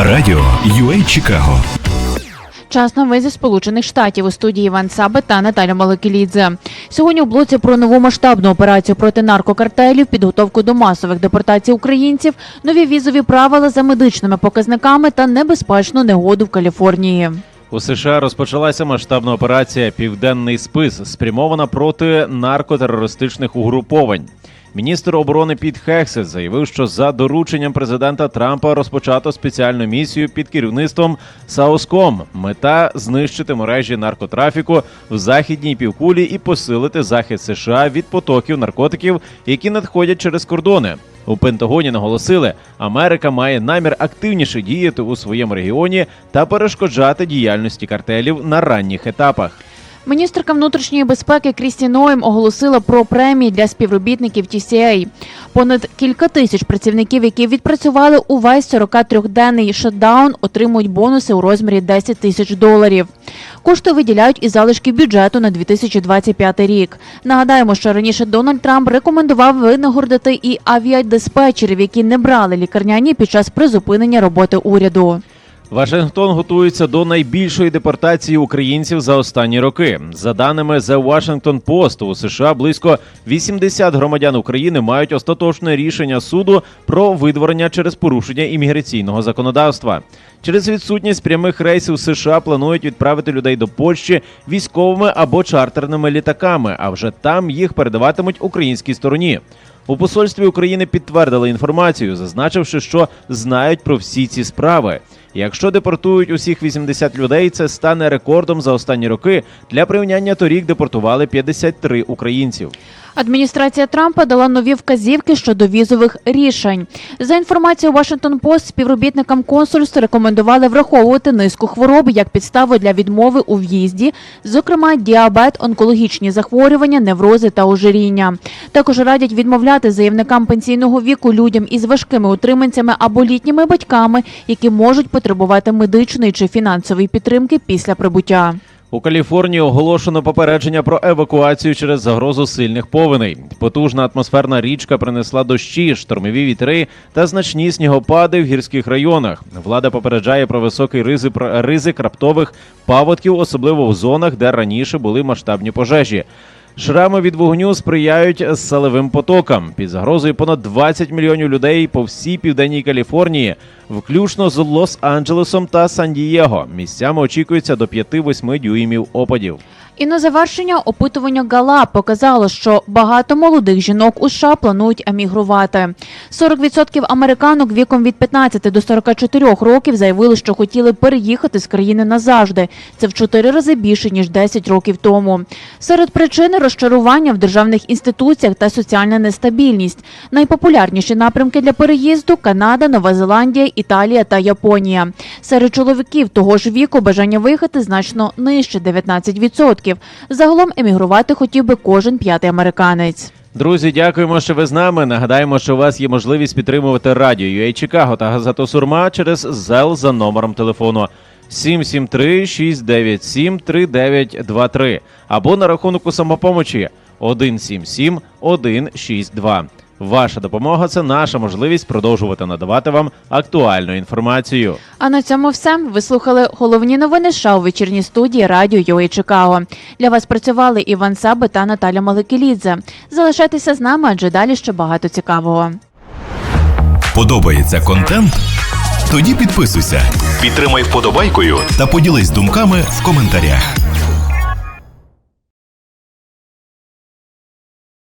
Радіо UA Чикаго. Час новин зі Сполучених Штатів у студії Іван Сабе та Наталя Маликілідзе. Сьогодні у блоці про нову масштабну операцію проти наркокартелів, підготовку до масових депортацій українців, нові візові правила за медичними показниками та небезпечну негоду в Каліфорнії. У США розпочалася масштабна операція Південний спис, спрямована проти наркотерористичних угруповань. Міністр оборони Піт Хексет заявив, що за дорученням президента Трампа розпочато спеціальну місію під керівництвом Сауском. Мета знищити мережі наркотрафіку в західній півкулі і посилити захист США від потоків наркотиків, які надходять через кордони. У Пентагоні наголосили, Америка має намір активніше діяти у своєму регіоні та перешкоджати діяльності картелів на ранніх етапах. Міністерка внутрішньої безпеки Крісті Ноєм оголосила про премії для співробітників TCA. Понад кілька тисяч працівників, які відпрацювали увесь 43-денний шатдаун, отримують бонуси у розмірі 10 тисяч доларів. Кошти виділяють із залишків бюджету на 2025 рік. Нагадаємо, що раніше Дональд Трамп рекомендував винагородити і авіадиспетчерів, які не брали лікарняні під час призупинення роботи уряду. Вашингтон готується до найбільшої депортації українців за останні роки. За даними The Washington Post, у США близько 80 громадян України мають остаточне рішення суду про видворення через порушення імміграційного законодавства. Через відсутність прямих рейсів США планують відправити людей до Польщі військовими або чартерними літаками, а вже там їх передаватимуть українській стороні. У посольстві України підтвердили інформацію, зазначивши, що знають про всі ці справи. Якщо депортують усіх 80 людей, це стане рекордом за останні роки. Для порівняння торік депортували 53 українців. Адміністрація Трампа дала нові вказівки щодо візових рішень. За інформацією Washington Post, співробітникам консульств рекомендували враховувати низку хвороб як підставу для відмови у в'їзді, зокрема діабет, онкологічні захворювання, неврози та ожиріння. Також радять відмовляти заявникам пенсійного віку людям із важкими утриманцями або літніми батьками, які можуть потребувати медичної чи фінансової підтримки після прибуття. У Каліфорнії оголошено попередження про евакуацію через загрозу сильних повеней. Потужна атмосферна річка принесла дощі, штормові вітри та значні снігопади в гірських районах. Влада попереджає про високий ризик, ризик раптових паводків, особливо в зонах, де раніше були масштабні пожежі. Шрами від вогню сприяють селевим потокам. Під загрозою понад 20 мільйонів людей по всій південній Каліфорнії, включно з Лос-Анджелесом та Сан-Дієго. Місцями очікується до 5-8 дюймів опадів. І на завершення опитування Гала показало, що багато молодих жінок у США планують емігрувати. 40% американок віком від 15 до 44 років заявили, що хотіли переїхати з країни назавжди. Це в 4 рази більше ніж 10 років тому. Серед причин розчарування в державних інституціях та соціальна нестабільність. Найпопулярніші напрямки для переїзду Канада, Нова Зеландія, Італія та Японія. Серед чоловіків того ж віку бажання виїхати значно нижче 19%. Загалом емігрувати хотів би кожен п'ятий американець. Друзі, дякуємо, що ви з нами. Нагадаємо, що у вас є можливість підтримувати радіо UA Чикаго та газету Сурма через ЗЕЛ за номером телефону 773-697-3923 або на рахунку самопомочі 177-162. Ваша допомога це наша можливість продовжувати надавати вам актуальну інформацію. А на цьому все. Ви слухали головні новини США у вечірній студії радіо UA Чикаго. Для вас працювали Іван Саби та Наталя Маликілідзе. Залишайтеся з нами, адже далі ще багато цікавого. Подобається контент? Тоді підписуйся, підтримай вподобайкою та поділись думками в коментарях.